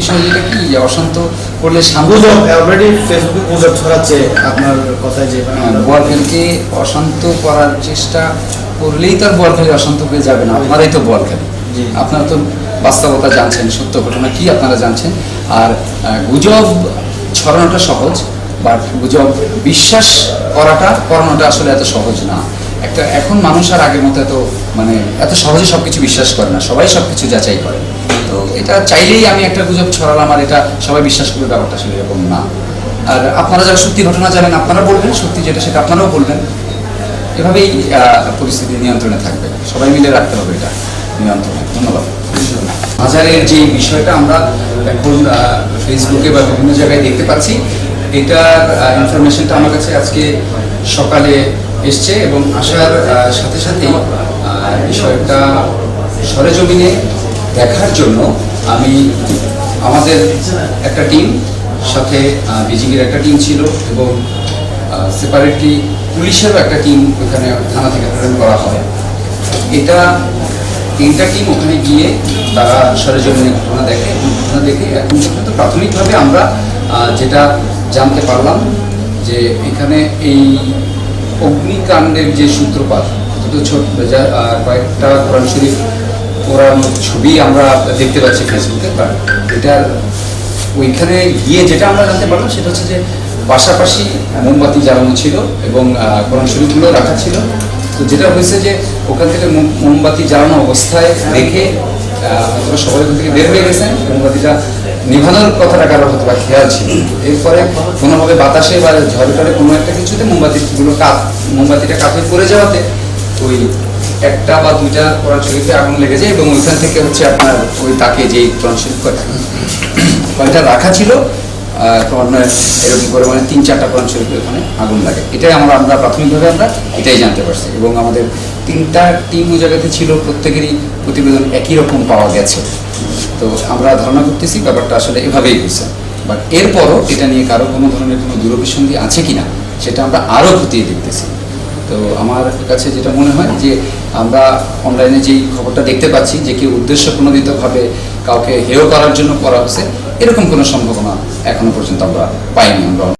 বিষয় যেটা কি? যে অশান্ত করলে অলরেডি ফেসবুকে গুজব ছড়াচ্ছে আপনার কথায় যে মানে আমরা- অশান্ত করার চেষ্টা করলেই তার বলখেলে অশান্ত হয়ে যাবে না। আপনারাই তো বল খেলেন জি। আপনারা তো বাস্তবতা জানছেন সত্য ঘটনা কি আপনারা জানছেন? আর গুজব ছড়ানোটা সহজ বাট গুজব বিশ্বাস করাটা করানোটা আসলে এত সহজ না। একটা এখন মানুষ আর আগের মতো এত মানে এত সহজে সব কিছু বিশ্বাস করে না। সবাই সব কিছু যাচাই করে। তো এটা চাইলেই আমি একটা গুজব ছড়ালাম আর এটা সবাই বিশ্বাস করবে ব্যাপারটা আসলে এরকম না। আর আপনারা যারা সত্যি ঘটনা জানেন, আপনারা বলবেন সত্যি যেটা, সেটা আপনারাও বলবেন। এভাবেই পরিস্থিতি নিয়ন্ত্রণে থাকবে। সবাই মিলে রাখতে হবে এটা নিয়ন্ত্রণে। ধন্যবাদ। বাজারের যে বিষয়টা আমরা এখন ফেসবুকে বা বিভিন্ন জায়গায় দেখতে পাচ্ছি, এটার ইনফরমেশনটা আমার কাছে আজকে সকালে এসছে এবং আসার সাথে সাথেই বিষয়টা সরেজমিনে দেখার জন্য আমি আমাদের একটা টিম, সাথে বিজিবির একটা টিম ছিল এবং সেপারেটলি পুলিশেরও একটা টিম ওখানে থানা থেকে প্রেরণ করা হয়। এটা তিনটা টিম ওখানে গিয়ে তারা সরেজমিনে ঘটনা দেখে। এবং ঘটনা দেখে এখন পর্যন্ত প্রাথমিকভাবে আমরা যেটা জানতে পারলাম যে এখানে এই অগ্নিকাণ্ডের যে সূত্রপাত কয়েকটা কোরআন শরীফ পোড়ানো ছবি আমরা দেখতে পাচ্ছি ফেসবুকে বাট এটার ওইখানে গিয়ে যেটা আমরা জানতে পারলাম সেটা হচ্ছে যে পাশাপাশি মোমবাতি জ্বালানো ছিল এবং কোরআন শরীফগুলো রাখা ছিল। তো যেটা হয়েছে যে ওখান থেকে মোম- মোমবাতি জ্বালানো অবস্থায় দেখে হয়তো সবাই ওখান থেকে বের হয়ে গেছেন, মোমবাতিটা নিভানোর কথাটা কারও হয়তো বা খেয়াল ছিল। এরপরে কোনোভাবে বাতাসে বা ঝড়ে টরে কোনো একটা কিছুতে মোমবাতিগুলো কাত, মোমবাতিটা কাপে পড়ে যাওয়াতে ওই একটা বা দুইটা কোরআন শরীফে আগুন লেগে যায় এবং ওইখান থেকে হচ্ছে আপনার ওই তাকে কোরআন শরীফ কয়টা কয়টা রাখা ছিল? এরকম করে মানে তিন চারটা কোরআন ওখানে আগুন লাগে। এটাই আমরা আমরা প্রাথমিকভাবে আমরা এটাই জানতে পারছি। এবং আমাদের তিনটা টিম ওই জায়গাতে ছিল, প্রত্যেকেরই প্রতিবেদন একই রকম পাওয়া গেছে। তো আমরা ধারণা করতেছি ব্যাপারটা আসলে এভাবেই হয়েছে। বাট এরপরও এটা নিয়ে কারও কোনো ধরনের কোনো দূরভিসন্ধি আছে কিনা, সেটা আমরা আরও খতিয়ে দেখতেছি। তো আমার কাছে যেটা মনে হয় যে আমরা অনলাইনে যেই খবরটা দেখতে পাচ্ছি যে কি উদ্দেশ্য প্রণোদিতভাবে কাউকে হেয় করার জন্য করা হচ্ছে এরকম কোনো সম্ভাবনা এখনও পর্যন্ত আমরা পাইনি আমরা।